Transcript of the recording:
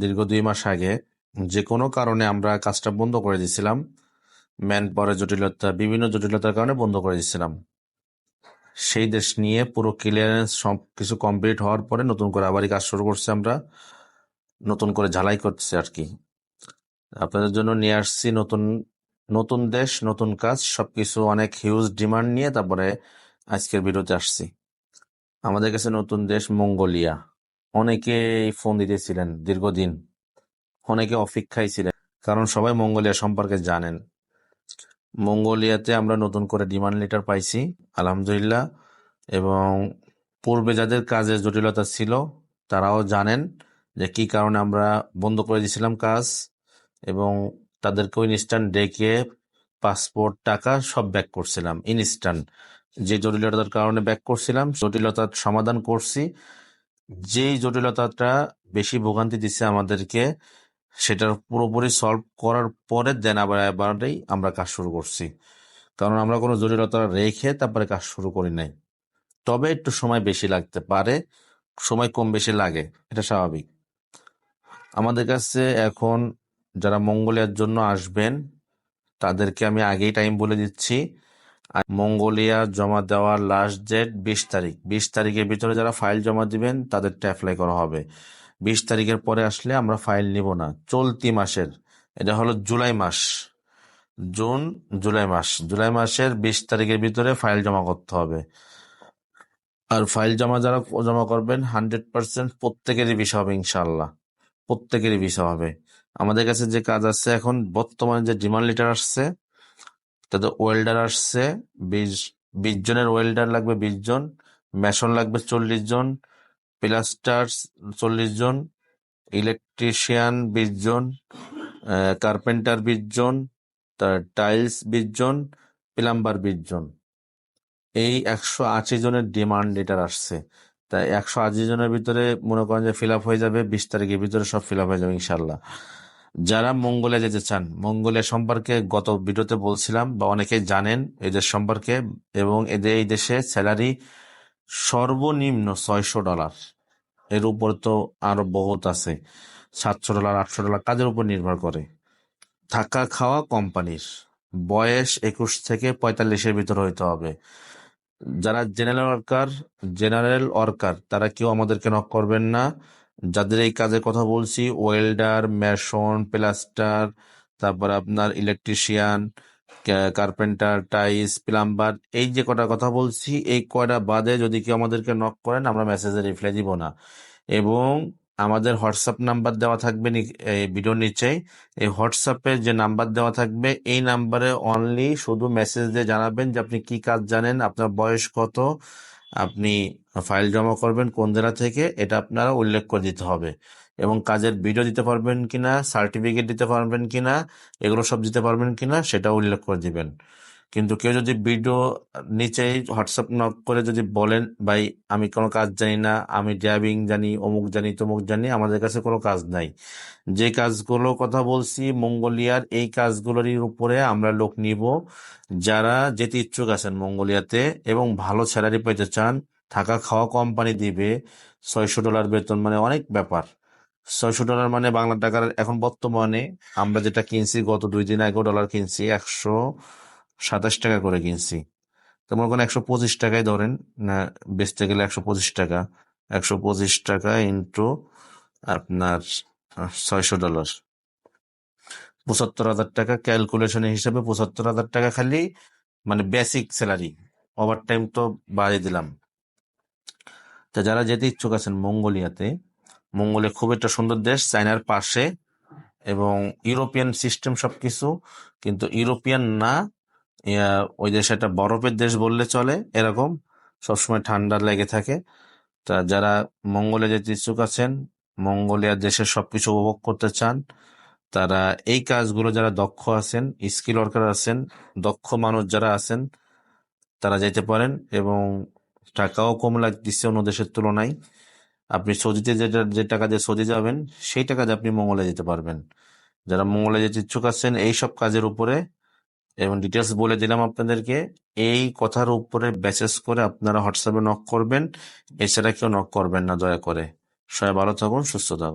দীর্ঘ দুই মাস আগে যে কোনো কারণে আমরা কাজটা বন্ধ করে দিয়েছিলাম। ম্যান পাওয়ারের জটিলতা, বিভিন্ন জটিলতার কারণে বন্ধ করে দিয়েছিলাম। সেই দেশ নিয়ে পুরো ক্লিয়ারেন্স সব কিছু কমপ্লিট হওয়ার পরে নতুন করে আবারই কাজ শুরু করছি আমরা। নতুন করে ঝালাই করছি আর কি। আপনাদের জন্য নিয়ে আসছি নতুন নতুন দেশ, নতুন কাজ, সবকিছু অনেক হিউজ ডিমান্ড নিয়ে তারপরে আজকের ভিডিওতে আসছি। আমাদের কাছে নতুন দেশ মঙ্গোলিয়া। অনেকেই ফোন দিতেছিলেন দীর্ঘদিন, অনেকে অপেক্ষায় ছিলেন। কারণ সবাই মঙ্গোলিয়া সম্পর্কে জানেন। মঙ্গোলিয়াতে আমরা নতুন করে ডিমান্ড লেটার পাইছি, আলহামদুলিল্লাহ। এবং পূর্বে যাদের কাজের জটিলতা ছিল, তারাও জানেন যে কি কারণে আমরা বন্ধ করে দিয়েছিলাম কাজ এবং তাদেরকে ইনস্ট্যান্ট ডেকে পাসপোর্ট টাকা সব ব্যাক করছিলাম ইনস্ট্যান্ট যে জটিলতার কারণে ব্যাক করছিলাম, জটিলতার সমাধান করছি। যেই জটিলতাটা বেশি ভোগান্তি দিচ্ছে আমাদেরকে সেটার পুরোপুরি সলভ করার পরে দেন আবার এবারেই আমরা কাজ শুরু করছি। কারণ আমরা কোনো জটিলতা রেখে তারপরে কাজ শুরু করি নাই। তবে একটু সময় বেশি লাগতে পারে, সময় কম বেশি লাগে, এটা স্বাভাবিক। আমাদের কাছে এখন যারা মঙ্গলের জন্য আসবেন, তাদেরকে আমি আগেই টাইম বলে দিচ্ছি। মঙ্গোলিয়া জমা দেওয়ার লাস্ট ডেট বিশ তারিখ। বিশ তারিখের ভিতরে যারা ফাইল জমা দিবেন, তাদেরটা অ্যাপ্লাই করা হবে। বিশ তারিখের পরে আসলে আমরা ফাইল নিব না। চলতি মাসের, এটা হলো জুলাই মাস। জুন, জুলাই মাস। জুলাই মাসের বিশ তারিখের ভিতরে ফাইল জমা করতে হবে। আর ফাইল জমা যারা জমা করবেন হান্ড্রেড পার্সেন্ট প্রত্যেকেরই বিষয় হবে ইনশাল্লাহ প্রত্যেকেরই বিষয় হবে। আমাদের কাছে যে কাজ আছে এখন, বর্তমানে যে ডিমান্ড লিটার আসছে তাতে ওয়েল্ডার আসছে, বিশ বিশ জনের ওয়েল্ডার লাগবে বিশ জন মেশন লাগবে চল্লিশ জন প্লাস্টার চল্লিশ জন ইলেকট্রিশিয়ান বিশ জন কার্পেন্টার বিশ জন টাইলস বিশ জন প্লাম্বার বিশ জন। এই একশো আশি জনের ডিমান্ড লেটার আসছে। তাই একশো আশি জনের ভিতরে মনে করেন যে ফিল আপ হয়ে যাবে, বিশ তারিখের ভিতরে সব ফিল আপ হয়ে যাবে ইনশাল্লাহ। যারা মঙ্গোলিয়া যেতে চান মঙ্গোলিয়া সম্পর্কে গত ভিডিওতে বলছিলাম বা অনেকেই জানেন, এদের সম্পর্কে এবং এদের এই দেশে স্যালারি সর্বনিম্ন ছয়শো ডলার। এর উপর তো আরও বহুত আছে, সাতশো ডলার, আটশো ডলার কাজের উপর নির্ভর করে। থাকা খাওয়া কোম্পানির বয়স একুশ থেকে পঁয়তাল্লিশের ভিতরে হইতে হবে। যারা জেনারেল ওয়ার্কার জেনারেল ওয়ার্কার, তারা কেউ আমাদেরকে নক করবেন না। যাদের এই কাজের কথা বলছি, ওয়েল্ডার মেশন প্লাস্টার, তারপর আপনার ইলেকট্রিশিয়ান কার্পেন্টার টাইস প্লাম্বার, এই যে কটা কথা বলছি, এই কয়টা বাদে যদি কেউ আমাদেরকে নক করেন, আমরা মেসেজে রিপ্লাই দিব না। এবং আমাদের হোয়াটসঅ্যাপ নাম্বার দেওয়া থাকবে এই ভিডিওর নিচেই এই হোয়াটসঅ্যাপে যে নাম্বার দেওয়া থাকবে, এই নাম্বারে অনলি শুধু মেসেজ দিয়ে জানাবেন যে আপনি কি কাজ জানেন, আপনার বয়স কত, আপনি ফাইল জমা করবেন, কোন জেলা থেকে, এটা আপনারা উল্লেখ করে দিতে হবে। এবং কাজের ভিডিও দিতে পারবেন কিনা সার্টিফিকেট দিতে পারবেন কিনা, এগুলো সব দিতে পারবেন কিনা, সেটা উল্লেখ করে দিবেন। কিন্তু কেউ যদি ভিডিও নিচেই হোয়াটসঅ্যাপ নক করে যদি বলেন, ভাই, আমি কোনো কাজ জানি না, আমি ড্রাইভিং জানি, অমুক জানি, তমুক জানি, আমাদের কাছে কোনো কাজ নাই। যে কাজগুলো কথা বলছি, মঙ্গোলিয়ার এই কাজগুলোর উপরে আমরা লোক নিব, যারা যেতে ইচ্ছুক আছেন মঙ্গোলিয়াতে এবং ভালো স্যালারি পেতে চান থাকা খাওয়া কোম্পানি দিবে, ছয়শো ডলার বেতন মানে অনেক ব্যাপার। ছয়শো ডলার মানে বাংলা টাকার এখন বর্তমানে আমরা যেটা কিনছি, গত দুই দিন আগেও ডলার কিনছি একশো সাতাশ টাকা করে কিনছি। তো মনে করেন একশো পঁচিশ টাকায় ধরেন, না, বেচতে গেলে একশো পঁচিশ টাকা। একশো পঁচিশ টাকা ইন্টু আপনার ছয়শো ডলার পঁচাত্তর হাজার টাকা ক্যালকুলেশন হিসাবে পঁচাত্তর হাজার টাকা খালি মানে বেসিক স্যালারি ওভার টাইম তো বাড়িয়ে দিলাম। তা যারা যেতে ইচ্ছুক আছেন মঙ্গোলিয়াতে, মঙ্গোলিয়া খুব একটা সুন্দর দেশ, চায়নার পাশে এবং ইউরোপিয়ান সিস্টেম সবকিছু, কিন্তু ইউরোপিয়ান না ওই দেশে একটা বরফের দেশ বললে চলে এরকম, সবসময় ঠান্ডা লেগে থাকে। তা যারা মঙ্গোলিয়া যেতে ইচ্ছুক আছেন, মঙ্গোলিয়া দেশের সবকিছু উপভোগ করতে চান, তারা এই কাজগুলো যারা দক্ষ আছেন, স্কিল ওয়ার্কার আছেন, দক্ষ মানুষ যারা আছেন, তারা যেতে পারেন এবং টাকাও কম দিচ্ছে অন্য দেশের তুলনায়। আপনি সৌদিতে যেটা, যে টাকা দিয়ে সৌদি যাবেন, সেই টাকা দিয়ে আপনি মঙ্গলে যেতে পারবেন। যারা মঙ্গলে যেতে ইচ্ছুক আছেন, এই সব কাজের উপরে, এবং ডিটেলস বলে দিলাম আপনাদেরকে, এই কথার উপরে ব্যাসেস করে আপনারা হোয়াটসঅ্যাপে নক করবেন। এছাড়া কেউ নক করবেন না, দয়া করে। সবাই ভালো থাকুন, সুস্থ থাকুন।